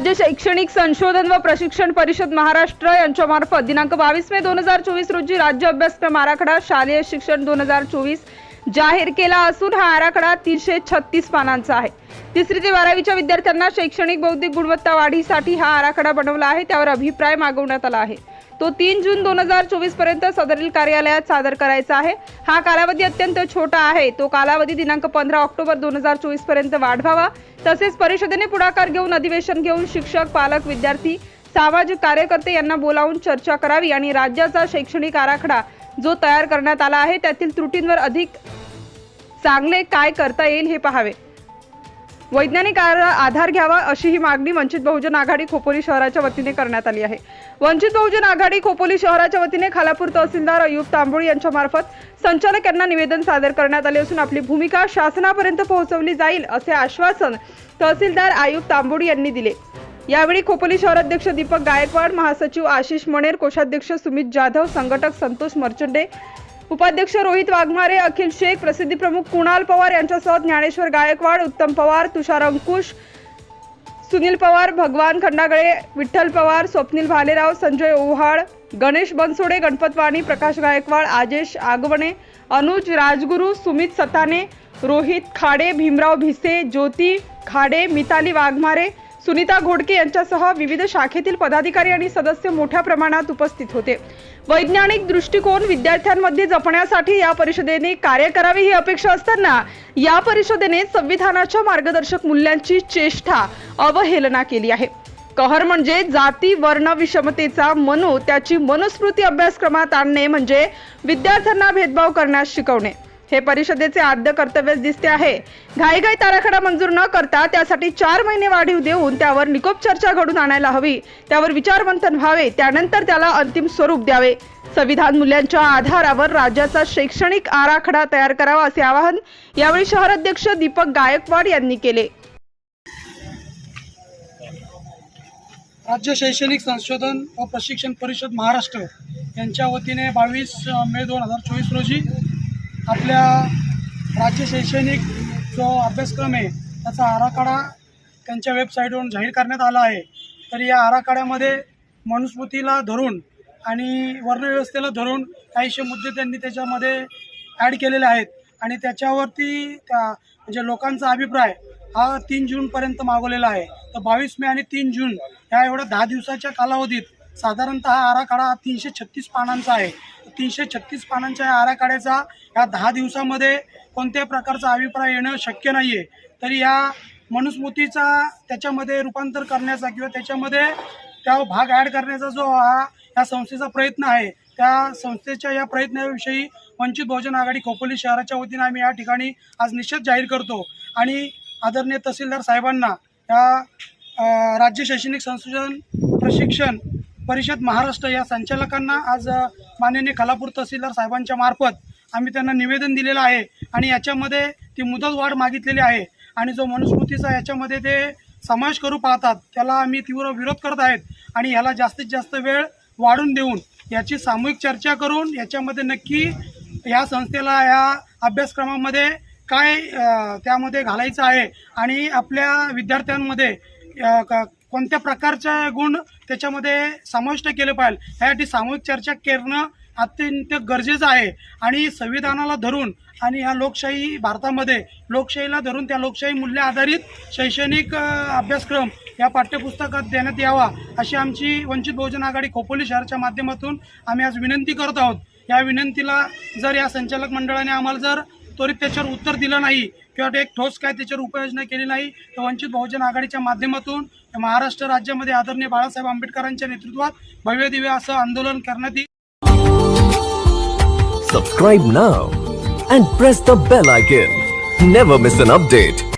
राज्य शैक्षणिक संशोधन व प्रशिक्षण परिषद महाराष्ट्र यांच्यामार्फत दिनांक बावीस मे दोन हजार चोवीस रोजी राज्य अभ्यासक्रम आराखडा शालेय शिक्षण दोन हजार चोवीस जाहीर केला असून हा आराखडा तीनशे छत्तीस पानांचा आहे. तिसरी ते बारावीच्या विद्यार्थ्यांना शैक्षणिक बौद्धिक गुणवत्ता वाढीसाठी हा आराखडा बनवला आहे त्यावर अभिप्राय मागवण्यात आला आहे. तो तीन जून दोन हजार चोवीसपर्यंत सदरील कार्यालयात सादर करायचा आहे. हा कालावधी अत्यंत छोटा आहे. तो कालावधी दिनांक पंधरा ऑक्टोबर दोन हजार चोवीसपर्यंत वाढवावा. तसेच परिषदेने पुढाकार घेऊन अधिवेशन घेऊन शिक्षक पालक विद्यार्थी सामाजिक कार्यकर्ते यांना बोलावून चर्चा करावी आणि राज्याचा शैक्षणिक आराखडा जो तयार करण्यात आला आहे त्यातील त्रुटींवर अधिक चांगले काय करता येईल हे पाहावे. वैज्ञानिक आधार घ्यावा अशी ही मागणी वंचित बहुजन आघाडी खोपोली शहराच्या वतीने करण्यात आली आहे. वंचित बहुजन आघाडी खोपोली शहराच्या वतीने खालापूर तहसीलदार अयुब तांबोळी यांच्या मार्फत संचालक यांना निवेदन सादर करण्यात आले असून आपली भूमिका शासनापर्यंत पोहोचवली जाईल असे आश्वासन तहसीलदार आयुब तांबोळी यांनी दिले. यावेळी खोपोली शहराध्यक्ष दीपक गायकवाड महासचिव आशिष मणेर कोषाध्यक्ष सुमित जाधव संघटक संतोष मर्चंडे उपाध्यक्ष रोहित वाघमारे अखिल शेख प्रसिद्धी प्रमुख कुणाल पवार यांच्यासह ज्ञानेश्वर गायकवाड उत्तम पवार तुषार अंकुश सुनील पवार भगवान खंडागळे विठ्ठल पवार स्वप्नील भालेराव संजय ओव्हाळ गणेश बनसोडे गणपत वाणी प्रकाश गायकवाड आजेश आगवणे अनुज राजगुरू सुमित सताने रोहित खाडे भीमराव भिसे ज्योती खाडे मिताली वाघमारे सुनीता घोडके यांच्यासह विविध शाखेतील पदाधिकारी आणि सदस्य मोठ्या प्रमाणात उपस्थित होते. वैज्ञानिक दृष्टिकोन विद्यार्थ्यांमध्ये जपण्यासाठी या परिषदेने कार्य करावे ही अपेक्षा असताना या परिषदेने संविधानाच्या मार्गदर्शक मूल्यांची चेष्टा अवहेलना केली आहे. कहर म्हणजे जाती वर्ण विषमतेचा मनू त्याची मनुस्मृती अभ्यासक्रमात आणणे म्हणजे विद्यार्थ्यांना भेदभाव करण्यास शिकवणे. हे परिषदेचे आद्य कर्तव्यच दिसते आहे. घाईघाई आराखडा मंजूर न करता त्यासाठी चार महिने वाढीव देऊन त्यावर निकोप चर्चा घडून आणायला हवी. त्यावर विचारमंथन व्हावे त्यानंतर त्याला अंतिम स्वरूप द्यावे. संविधान मूल्यांच्या आधारावर राज्याचा शैक्षणिक आराखडा तयार करावा असे आवाहन यावेळी शहराध्यक्ष दीपक गायकवाड यांनी केले. राज्य शैक्षणिक संशोधन व प्रशिक्षण परिषद महाराष्ट्र यांच्या वतीने बावीस मे दोन हजार चोवीस रोजी आपल्या राज्य शैक्षणिक जो अभ्यासक्रम आहे त्याचा आराखडा त्यांच्या वेबसाईटवरून जाहीर करण्यात आला आहे. तर या आराखड्यामध्ये मनुस्मृतीला धरून आणि वर्णव्यवस्थेला धरून काहीशे मुद्दे त्यांनी त्याच्यामध्ये ॲड केलेले आहेत. आणि त्याच्यावरती त्या म्हणजे लोकांचा अभिप्राय हा तीन जूनपर्यंत मागवलेला आहे. तर बावीस मे आणि तीन जून ह्या एवढ्या दहा दिवसाच्या कालावधीत साधारणतः हा आराखडा हा तीनशे छत्तीस पानांचा आहे. तीनशे छत्तीस पानांच्या या आराखड्याचा या दहा दिवसामध्ये कोणत्याही प्रकारचा अभिप्राय येणं शक्य नाही आहे तरी या मनुस्मृतीचा त्याच्यामध्ये रूपांतर करण्याचा किंवा त्याच्यामध्ये त्या भाग ॲड करण्याचा जो हा या संस्थेचा प्रयत्न आहे त्या संस्थेच्या या प्रयत्नाविषयी वंचित बहुजन आघाडी खोपोली शहराच्या वतीने आम्ही या ठिकाणी आज निषेध जाहीर करतो. आणि आदरणीय तहसीलदार साहेबांना या राज्य शैक्षणिक संशोधन प्रशिक्षण परिषद महाराष्ट्र या संचालकांना आज माननीय खालापूर तहसीलदार साहेबांच्या मार्फत आम्ही त्यांना निवेदन दिलेलं आहे आणि याच्यामध्ये ती मुदतवाढ मागितलेली आहे आणि जो मनुस्मृतीचा याच्यामध्ये ते समावेश करू पाहतात त्याला आम्ही तीव्र विरोध करत आहेत आणि ह्याला जास्तीत जास्त वेळ वाढून देऊन याची सामूहिक चर्चा करून याच्यामध्ये नक्की या संस्थेला या अभ्यासक्रमामध्ये काय त्यामध्ये घालायचं आहे आणि आपल्या विद्यार्थ्यांमध्ये कोणत्या प्रकारचे गुण त्याच्यामध्ये समाविष्ट केले पाहिजे? यासाठी सामूहिक चर्चा करणं अत्यंत गरजेचं आहे. आणि संविधानाला धरून आणि ह्या लोकशाही भारतामध्ये लोकशाहीला धरून त्या लोकशाही मूल्य आधारित शैक्षणिक अभ्यासक्रम या पाठ्यपुस्तकात देण्यात यावा अशी आमची वंचित बहुजन आघाडी खोपोली शहराच्या माध्यमातून आम्ही आज विनंती करत आहोत. या विनंतीला जर या संचालक मंडळाने आम्हाला जर त्वरित त्याच्यावर उत्तर दिलं नाही किंवा एक ठोस काय त्याच्यावर उपाययोजना केली नाही तर वंचित बहुजन आघाडीच्या माध्यमातून महाराष्ट्र राज्यामध्ये आदरणीय बाळासाहेब आंबेडकरांच्या नेतृत्वात भव्य दिव्य असं आंदोलन करण्यात येईल. Subscribe now and press the bell icon never miss an update